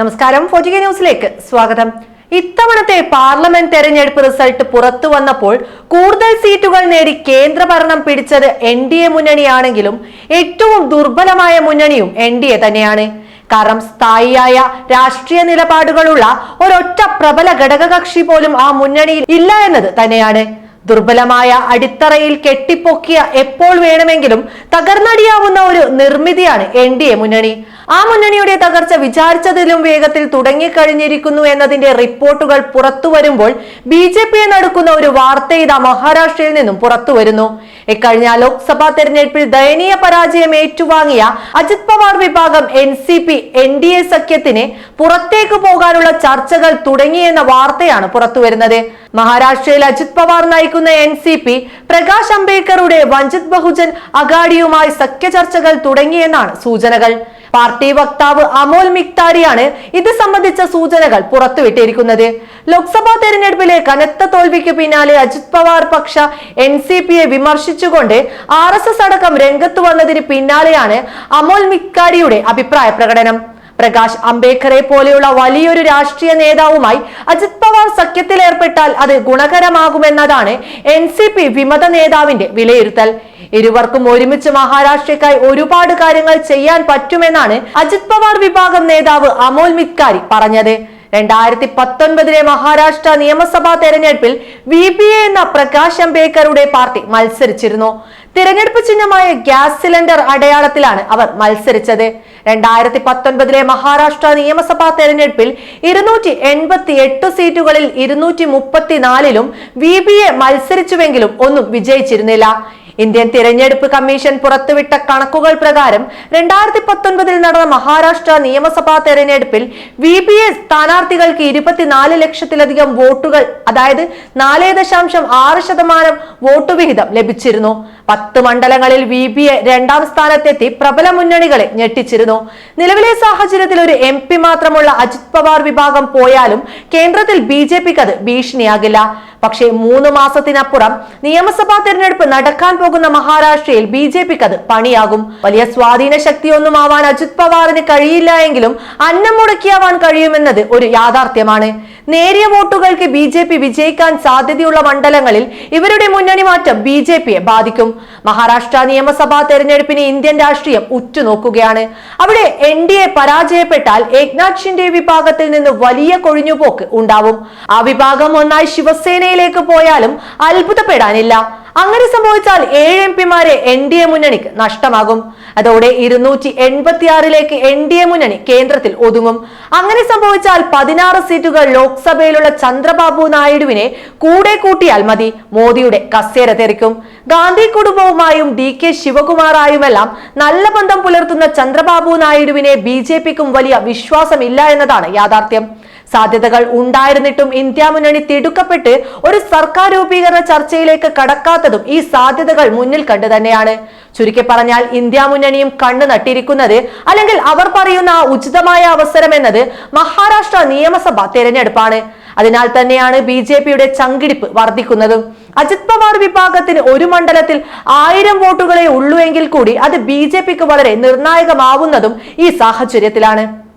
നമസ്കാരം. ഫോർട്ടിക ന്യൂസിലേക്ക് സ്വാഗതം. ഇത്തവണത്തെ പാർലമെന്റ് തെരഞ്ഞെടുപ്പ് റിസൾട്ട് പുറത്തു വന്നപ്പോൾ കൂടുതൽ സീറ്റുകൾ നേടി കേന്ദ്രഭരണം പിടിച്ചത് എൻ ഡി എ മുന്നണിയാണെങ്കിലും ഏറ്റവും ദുർബലമായ മുന്നണിയും എൻ ഡി എ തന്നെയാണ്. കാരണം സ്ഥായിയായ രാഷ്ട്രീയ നിലപാടുകളുള്ള ഒരൊറ്റ പ്രബല ഘടകകക്ഷി പോലും ആ മുന്നണിയിൽ ഇല്ല എന്നത് തന്നെയാണ്. ദുർബലമായ അടിത്തറയിൽ കെട്ടിപ്പൊക്കിയ എപ്പോൾ വേണമെങ്കിലും തകർന്നടിയാവുന്ന ഒരു നിർമ്മിതിയാണ് എൻ ഡി എ മുന്നണി. ആ മുന്നണിയുടെ തകർച്ച വിചാരിച്ചതിലും വേഗത്തിൽ തുടങ്ങിക്കഴിഞ്ഞിരിക്കുന്നു എന്നതിന്റെ റിപ്പോർട്ടുകൾ പുറത്തു വരുമ്പോൾ ബി ജെ പിയെ നടക്കുന്ന ഒരു വാർത്ത ഇതാ മഹാരാഷ്ട്രയിൽ നിന്നും പുറത്തു വരുന്നു. ഇക്കഴിഞ്ഞ ലോക്സഭാ തെരഞ്ഞെടുപ്പിൽ ദയനീയ പരാജയം ഏറ്റുവാങ്ങിയ അജിത് പവാർ വിഭാഗം N C P N D A സഖ്യത്തിന് പുറത്തേക്ക് പോകാനുള്ള ചർച്ചകൾ തുടങ്ങിയെന്ന വാർത്തയാണ് പുറത്തുവരുന്നത് മഹാരാഷ്ട്രയിൽ അജിത് പവാർ നയിക്കുന്ന എൻ സി പി പ്രകാശ് അംബേദ്കറുടെ വഞ്ചിത് ബഹുജൻ അഗാഡിയുമായി സഖ്യ ചർച്ചകൾ തുടങ്ങിയെന്നാണ് സൂചനകൾ. പാർട്ടി വക്താവ് അമോൽ മിക്താരിയാണ് ഇത് സംബന്ധിച്ച സൂചനകൾ പുറത്തുവിട്ടിരിക്കുന്നത്. ലോക്സഭാ തെരഞ്ഞെടുപ്പിലെ കനത്ത തോൽവിക്ക് പിന്നാലെ അജിത് പവാർ പക്ഷ എൻ സി പിയെ വിമർശിച്ചുകൊണ്ട് ആർ എസ് എസ് അടക്കം രംഗത്ത് വന്നതിന് പിന്നാലെയാണ് അമോൽ മിക്താരിയുടെ അഭിപ്രായ പ്രകടനം. പ്രകാശ് അംബേദ്കറെ പോലെയുള്ള വലിയൊരു രാഷ്ട്രീയ നേതാവുമായി അജിത് പവാർ സഖ്യത്തിലേർപ്പെട്ടാൽ അത് ഗുണകരമാകുമെന്നതാണ് എൻ സി പി വിമത നേതാവിന്റെ വിലയിരുത്തൽ. ഇരുവർക്കും ഒരുമിച്ച് മഹാരാഷ്ട്രയ്ക്കായി ഒരുപാട് കാര്യങ്ങൾ ചെയ്യാൻ പറ്റുമെന്നാണ് അജിത് പവാർ വിഭാഗം നേതാവ് അമോൽ മിത്കാരി പറഞ്ഞത്. രണ്ടായിരത്തി പത്തൊൻപതിലെ മഹാരാഷ്ട്ര നിയമസഭാ തെരഞ്ഞെടുപ്പിൽ വി പി എ എന്ന പ്രകാശ് അംബേദ്കറുടെ പാർട്ടി മത്സരിച്ചിരുന്നു. തിരഞ്ഞെടുപ്പ് ചിഹ്നമായ ഗ്യാസ് സിലിണ്ടർ അടയാളത്തിലാണ് അവർ മത്സരിച്ചത്. രണ്ടായിരത്തി പത്തൊൻപതിലെ മഹാരാഷ്ട്ര നിയമസഭാ തെരഞ്ഞെടുപ്പിൽ ഇരുന്നൂറ്റി എൺപത്തി എട്ട് സീറ്റുകളിൽ ഇരുന്നൂറ്റി മുപ്പത്തിനാലിലും വി ബി എ മത്സരിച്ചുവെങ്കിലും ഒന്നും വിജയിച്ചിരുന്നില്ല. ഇന്ത്യൻ തിരഞ്ഞെടുപ്പ് കമ്മീഷൻ പുറത്തുവിട്ട കണക്കുകൾ പ്രകാരം രണ്ടായിരത്തി പത്തൊൻപതിൽ നടന്ന മഹാരാഷ്ട്ര നിയമസഭാ തെരഞ്ഞെടുപ്പിൽ വി പി എ സ്ഥാനാർത്ഥികൾക്ക് ഇരുപത്തിനാല് ലക്ഷത്തിലധികം വോട്ടുകൾ അതായത് നാല് ദശാംശം ആറ് ശതമാനം വോട്ട് വിഹിതം ലഭിച്ചിരുന്നു. പത്ത് മണ്ഡലങ്ങളിൽ വി പി എ രണ്ടാം സ്ഥാനത്തെത്തി പ്രബല മുന്നണികളെ ഞെട്ടിച്ചിരുന്നു. നിലവിലെ സാഹചര്യത്തിൽ ഒരു എം പി മാത്രമുള്ള അജിത് പവാർ വിഭാഗം പോയാലും കേന്ദ്രത്തിൽ ബി ജെ പിക്ക് അത് ഭീഷണിയാകില്ല. പക്ഷേ മൂന്ന് മാസത്തിനപ്പുറം നിയമസഭാ തെരഞ്ഞെടുപ്പ് നടക്കാൻ പോകുന്ന മഹാരാഷ്ട്രയിൽ ബി ജെ പിക്ക് അത് പണിയാകും. വലിയ സ്വാധീന ശക്തിയൊന്നും ആവാൻ അജിത് പവാറിന് കഴിയില്ല എങ്കിലും അന്നം മുടക്കിയാവാൻ കഴിയുമെന്നത് ഒരു യാഥാർത്ഥ്യമാണ്. നേരിയ വോട്ടുകൾക്ക് ബി ജെ പി വിജയിക്കാൻ സാധ്യതയുള്ള മണ്ഡലങ്ങളിൽ ഇവരുടെ മുന്നണി മാറ്റം ബി ജെ പിയെ ബാധിക്കും. മഹാരാഷ്ട്ര നിയമസഭാ തെരഞ്ഞെടുപ്പിന് ഇന്ത്യൻ രാഷ്ട്രീയം ഉറ്റുനോക്കുകയാണ്. അവിടെ എൻ ഡി എ പരാജയപ്പെട്ടാൽ ഏക്നാഥ് ഷിൻഡെ വിഭാഗത്തിൽ നിന്ന് വലിയ കൊഴിഞ്ഞുപോക്ക് ഉണ്ടാവും. ആ വിഭാഗം ഒന്നായി ശിവസേനയിലേക്ക് പോയാലും അത്ഭുതപ്പെടാനില്ല. അങ്ങനെ സംഭവിച്ചാൽ ഏഴ് എം പിമാരെ എൻ ഡി എ മുന്നണിക്ക് നഷ്ടമാകും. അതോടെ ഇരുന്നൂറ്റി എൺപത്തിയാറിലേക്ക് എൻ ഡി എ മുന്നണി കേന്ദ്രത്തിൽ ഒതുങ്ങും. അങ്ങനെ സംഭവിച്ചാൽ പതിനാറ് സീറ്റുകൾ ലോക്സഭയിലുള്ള ചന്ദ്രബാബു നായിഡുവിനെ കൂടെ കൂട്ടിയാൽ മതി. മോദിയുടെ കസേര തെറിക്കും. ഗാന്ധി കുടുംബവുമായും ഡി കെ ശിവകുമാറായുമെല്ലാം നല്ല ബന്ധം പുലർത്തുന്ന ചന്ദ്രബാബു നായിഡുവിനെ ബി ജെ പിക്കും വലിയ വിശ്വാസമില്ല എന്നതാണ് യാഥാർത്ഥ്യം. സാധ്യതകൾ ഉണ്ടായിരുന്നിട്ടും ഇന്ത്യ മുന്നണി തിടുക്കപ്പെട്ട് ഒരു സർക്കാർ രൂപീകരണ ചർച്ചയിലേക്ക് കടക്കാത്തതും ഈ സാധ്യതകൾ മുന്നിൽ കണ്ടു തന്നെയാണ്. ചുരുക്കി പറഞ്ഞാൽ ഇന്ത്യ മുന്നണിയും കണ്ണു നട്ടിരിക്കുന്നത് അല്ലെങ്കിൽ അവർ പറയുന്ന ഉചിതമായ അവസരം എന്നത് മഹാരാഷ്ട്ര നിയമസഭ തെരഞ്ഞെടുപ്പാണ്. അതിനാൽ തന്നെയാണ് ബി ജെ പിയുടെ ചങ്കിടിപ്പ് വർദ്ധിക്കുന്നതും. അജിത് പവാർ വിഭാഗത്തിന് ഒരു മണ്ഡലത്തിൽ ആയിരം വോട്ടുകളെ ഉള്ളൂ എങ്കിൽ കൂടി അത് ബി ജെ പിക്ക് വളരെ നിർണായകമാവുന്നതും ഈ സാഹചര്യത്തിലാണ്.